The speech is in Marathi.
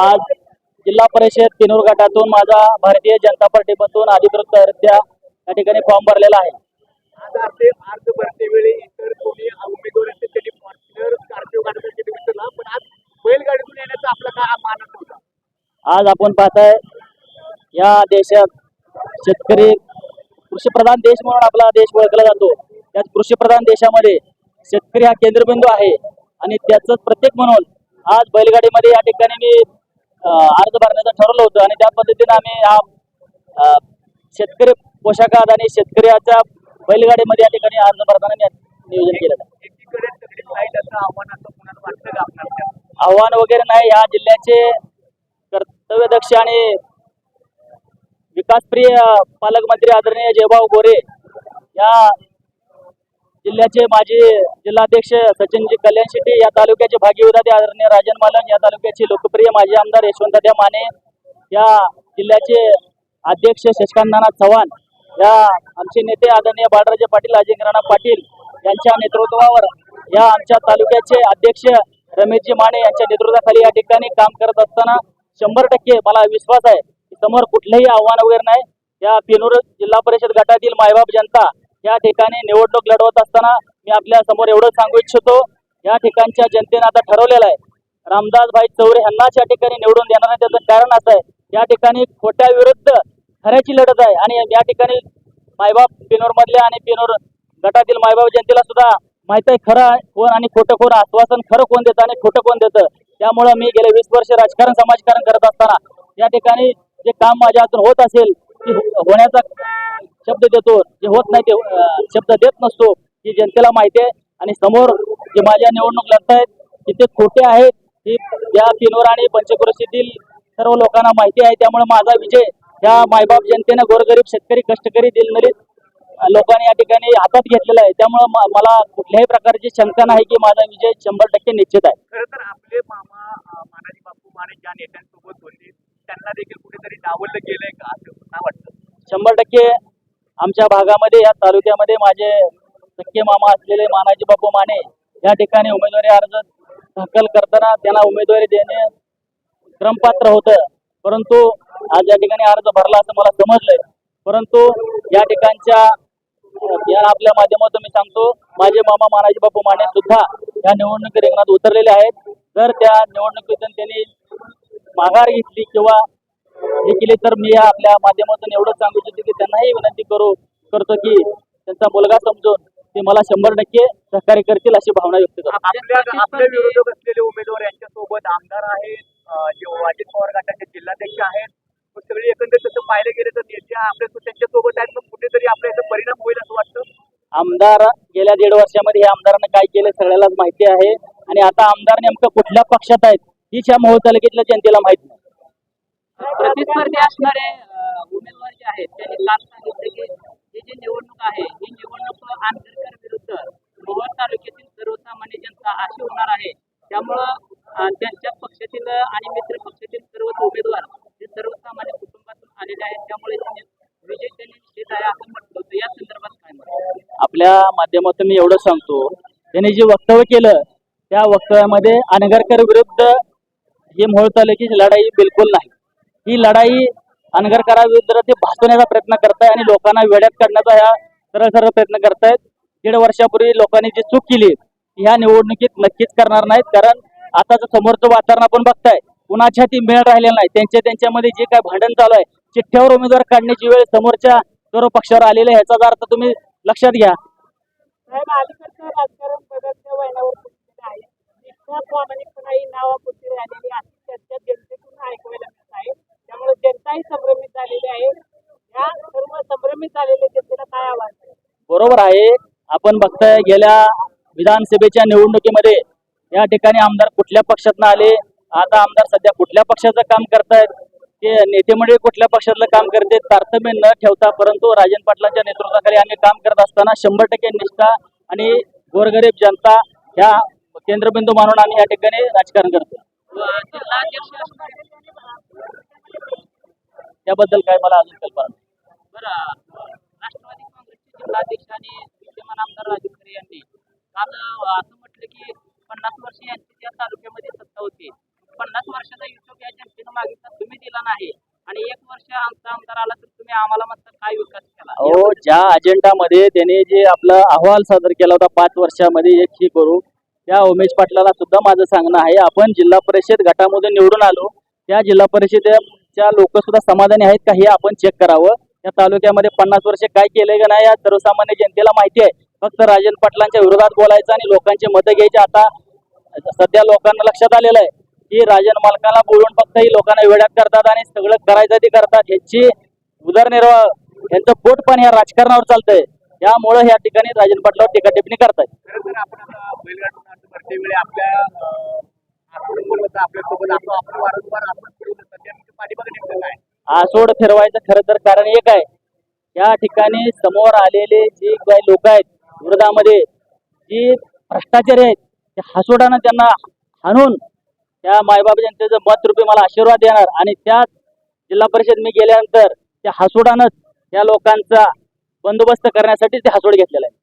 आज जिल्हा परिषद किनूर गटातून माझा भारतीय जनता पार्टीमधून अधिकृतरित्या या ठिकाणी फॉर्म भरलेला आहे. आज आपण पाहताय या देशात शेतकरी कृषीप्रधान देश म्हणून आपला देश ओळखला जातो. त्यात कृषीप्रधान देशामध्ये शेतकरी हा केंद्रबिंदू आहे. आणि त्याच प्रत्येक म्हणून आज बैलगाडीमध्ये या ठिकाणी मी अर्ज भरण्याचं ठरवलं होतं आणि त्या पद्धतीने आम्ही हा शेतकरी पोशाखात आणि शेतकऱ्याच्या बैलगाडीमध्ये या ठिकाणी अर्ज भरताना नियोजन केलं आव्हान वगैरे नाही या जिल्ह्याचे कर्तव्यदक्ष आणि विकासप्रिय पालकमंत्री आदरणीय जयभाऊ गोरे या जिल्ह्याचे माजी जिल्हाध्यक्ष सचिनजी कल्याण शेट्टी या तालुक्याचे भाग्यविधाते आदरणीय राजन मालन या तालुक्याचे लोकप्रिय माजी आमदार यशवंतद्या माने या जिल्ह्याचे अध्यक्ष शशिकांत नाना चव्हाण या आमचे नेते आदरणीय बाळराजे पाटील अजिंक्यराणा पाटील यांच्या नेतृत्वावर या आमच्या तालुक्याचे अध्यक्ष रमेशजी माने यांच्या नेतृत्वाखाली या ठिकाणी काम करत असताना शंभर टक्के मला विश्वास आहे की समोर कुठलंही आव्हान वगैरे नाही. या पेनूर जिल्हा परिषद गटातील मायबाप जनता या ठिकाणी निवडणूक लढवत असताना मी आपल्यासमोर एवढं सांगू इच्छितो या ठिकाणच्या जनतेनं आता ठरवलेलं आहे. रामदास भाई चौरे यांनाच या ठिकाणी निवडून देणार नाही त्याचं कारण असं आहे या ठिकाणी खोट्या विरुद्ध खऱ्याची लढत आहे. आणि या ठिकाणी मायबाप पेनोर मधल्या आणि पिनोर गटातील मायबाप जनतेला सुद्धा माहीत आहे खरं आहे कोण आणि खोटं कोण आश्वासन खरं कोण देतं आणि खोटं कोण देतं. त्यामुळं मी गेले वीस वर्ष राजकारण समाजकारण करत असताना या ठिकाणी जे काम माझ्या हातून होत असेल होण्याचा शब्द देतो. जे होत नाही ते शब्द देत नसतो. ही जनतेला माहिती आहे. आणि समोर जे माझ्या निवडणूक लढतायत की ते खोटे आहेत. ही या किनोर आणि पंचक्रोशीतील सर्व लोकांना माहिती आहे. त्यामुळे माझा विजय या मायबाप जनतेनं गोरगरीब शेतकरी कष्टकरी दिलनरीत लोकांनी या ठिकाणी हातात घेतलेला आहे. त्यामुळे मला कुठल्याही प्रकारची शंका नाही की माझा विजय शंभर टक्के निश्चित आहे. खरं तर आपले मामा मानाजी बापू माने ज्या नेत्यांसोबत होते त्यांना देखील कुठेतरी डावललं गेलंय का असं? शंभर टक्के आमच्या भागामध्ये या तालुक्यामध्ये माझे सख्खे मामा असलेले मानाजी बापू माने या ठिकाणी उमेदवारी अर्ज दाखल करताना त्यांना उमेदवारी देणे क्रमपात्र होतं. परंतु आज या ठिकाणी अर्ज भरला असं मला समजलंय. परंतु या ठिकाणच्या या आपल्या माध्यमातून मी सांगतो माझे मामा मानाजी बापू माने सुद्धा या निवडणूक रिंगणात उतरलेले आहेत. जर त्या निवडणुकीतून त्यांनी माघार घेतली किंवा हे केले तर मी या आपल्या माध्यमातून एवढं सांगू इच्छितो की त्यांनाही विनंती करू करतो की त्यांचा मुलगा समजून ते मला शंभर टक्के सहकार्य करतील अशी भावना व्यक्त करतो. आपल्या विरोधक असलेले उमेदवार यांच्यासोबत आमदार आहेत अजित पवार गटाचे जिल्हाध्यक्ष आहेत सगळी एकंदरीत तसं पाहिलं गेलं तर नेते आपल्या त्यांच्यासोबत आहेत मग कुठेतरी आपल्या इथं परिणाम होईल असं वाटतं? आमदार गेल्या दीड वर्षामध्ये हे आमदारांना काय केलं सगळ्यालाच माहिती आहे. आणि आता आमदार नेमकं कुठल्या पक्षात आहेत हीच या मोहोळ तालुक्यातल्या जनतेला माहीत नाही. प्रतिस्पर्धी असणारे उमेदवार जे आहेत त्यांनी काल सांगितलं की ही जी निवडणूक आहे ही निवडणूक आंबेडकर विरुद्ध मोहोळ तालुक्यातील सर्वसामान्य जनता अशी होणार आहे. त्यामुळं त्यांच्या पक्षातील आणि मित्र पक्षातील सर्वच उमेदवार हे सर्वसामान्य कुटुंबातून आलेले आहेत. त्यामुळे त्यांनी विजय त्यांनी निश्चित आहे असं म्हटलं होतं. या संदर्भात काय आपल्या माध्यमातून मी एवढं सांगतो त्यांनी जे वक्तव्य केलं त्या वक्तव्यामध्ये अनगरकर विरुद्ध ही मोहोळ तालुक्याची लढाई बिलकुल नाही. ही लढाई अनगरकराविरुद्ध ते भासवण्याचा प्रयत्न करताय आणि लोकांना वेड्यात काढण्याचा ह्या सरळ सरळ प्रयत्न करतायत. दीड वर्षापूर्वी लोकांनी जी चूक केली ह्या निवडणुकीत नक्कीच करणार नाहीत. कारण आताचं समोरचं वातावरण आपण बघताय कुणाच्या ती मेळ राहिलेला नाही. त्यांच्या त्यांच्यामध्ये जे काय भांडण चालू आहे चिठ्ठ्यावर उमेदवार काढण्याची वेळ समोरच्या सर्व पक्षावर आलेले आहे ह्याचा अर्थ तुम्ही लक्षात घ्या. राजकारण बदलत्या वळणावर पोहोचलेलं आहे निष्ठा प्रामाणिकपणा ही नावापुरती राहिलेली अशी चर्चा जनतेतून ऐकवायला मिळत आहे संभ्रमित झालेली आहे या सर्व संभ्रमित झालेल्या जनतेला काय आवाज बरोबर आहे. आपण बघताय गेल्या विधानसभेच्या निवडणुकीमध्ये या ठिकाणी आमदार कुठल्या पक्षातनं आले? आता आमदार सध्या कुठल्या पक्षाचं काम करतायत? ते नेते मंडळी कुठल्या पक्षातलं काम करते तारतम्य न ठेवता परंतु राजन पाटलांच्या नेतृत्वाखाली आम्ही काम करत असताना शंभर टक्के निष्ठा आणि गोरगरीब जनता ह्या केंद्रबिंदू मानून आम्ही या ठिकाणी राजकारण करतो त्याबद्दल काय मला अजून कल्पना नाही. बरं राष्ट्रवादी काँग्रेसचे जिल्हाध्यक्ष आणि विद्यमान आमदार राजू खरे यांनी काल असं म्हटलं की पन्नास वर्ष यांची त्या तालुक्यामध्ये सत्ता होती. पन्नास वर्षाचा हिशोब या जनतेनं मागितला तुम्ही दिला नाही. आणि एक वर्ष आमचा आमदार आला तर तुम्ही आम्हाला म्हणता काय विकास केला? अहो ज्या अजेंडामध्ये त्याने जे आपला अहवाल सादर केला होता पाच वर्षामध्ये एक ही करू त्या उमेश पाटलाला सुद्धा माझं सांगणं आहे. आपण जिल्हा परिषद गटामध्ये निवडून आलो. त्या जिल्हा च्या लोक सुद्धा समाधानी आहेत का हे आपण चेक करावं. या तालुक्यामध्ये पन्नास वर्ष काय केलंय का नाही या सर्वसामान्य जनतेला माहिती आहे. फक्त राजन पाटलांच्या विरोधात बोलायचं आणि लोकांचे मतं घ्यायचे. आता सध्या लोकांना लक्षात आलेलं आहे की राजन मालकाला बोलून फक्त ही लोकांना वेड्यात करतात आणि सगळं करायचं ते करतात. ह्याची उदरनिर्वाह यांचं पोट पण या राजकारणावर चालतंय. त्यामुळं या ठिकाणी राजन पाटलावर टीका टिप्पणी करतायत आपण आपल्या आसोड फिरवायचं खरं तर कारण एक आहे. या ठिकाणी समोर आलेले जे काही लोक आहेत विरोधामध्ये जी भ्रष्टाचारी आहेत त्या हसोडानं त्यांना हाणून त्या मायबाब जनतेचं मत रूपी मला आशीर्वाद देणार आणि त्या जिल्हा परिषद मी गेल्यानंतर त्या हसोडानंच त्या लोकांचा बंदोबस्त करण्यासाठी ते हसोड घेतलेला आहे.